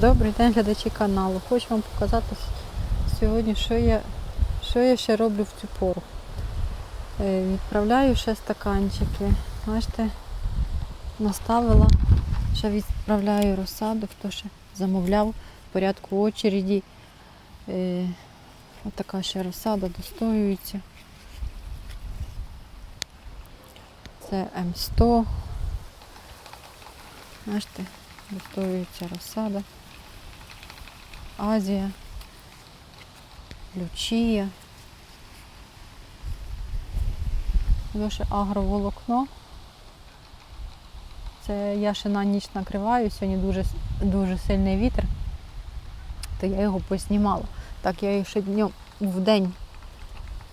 Добрий день, глядачі каналу. Хочу вам показати сьогодні, що я, що я ще роблю в цю пору. Е, Відправляю ще стаканчики. Бачите, наставила, ще відправляю розсаду, хто ще замовляв в порядку очереді. Е, Ось така ще розсада достоюється. Це М100. Бачите, достоюється розсада. Азія, Лючія. Ще агроволокно. Це я ще на ніч накриваю, сьогодні дуже, дуже сильний вітер, то я його поснімала. Так я його ще днем в день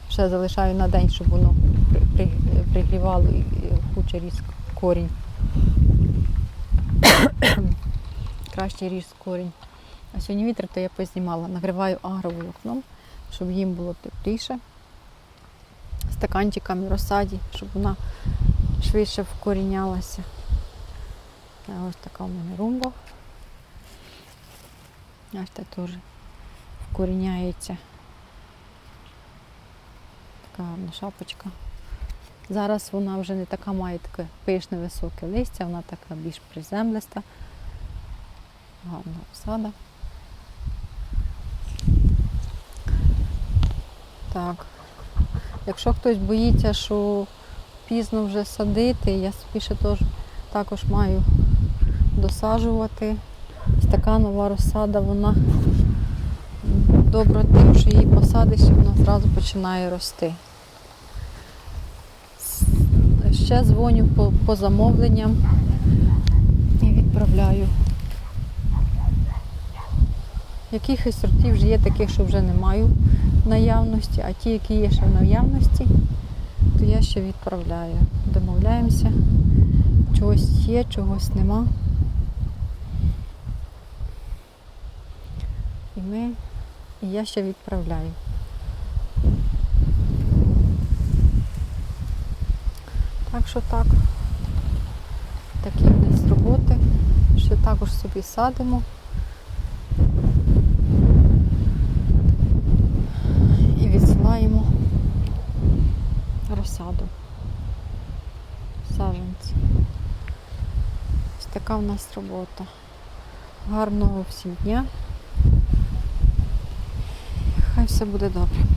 ще залишаю на день, щоб воно при- при- пригрівало і куча ріс корінь. Краще ріс корінь. А сьогодні вітер, то я познімала. Нагріваю агроволокном, щоб їм було тепліше. Стаканчиками розсаді, щоб вона швидше вкорінялася. Ось така у мене румба. Бачите, теж вкоріняється. Така гарна шапочка. Зараз вона вже не така має таке пишне високе листя, вона така більш приземлиста. Гарна розсада. Так. Якщо хтось боїться, що пізно вже садити, я собі ще теж також маю досаджувати. Ось така нова розсада, вона добра тим, що її посадиш, і вона одразу починає рости. Ще дзвоню по, по замовленням і відправляю. Якихось сортів вже є таких, що вже не маю в наявності, а ті, які є ще в наявності, то я ще відправляю. Домовляємося. Чогось є, чогось нема. І ми, і я ще відправляю. Так що так. Такі в нас роботи. Ще також собі садимо. І відсилаємо розсаду. Саженці. Ось така в нас робота. Гарного всім дня. Хай все буде добре.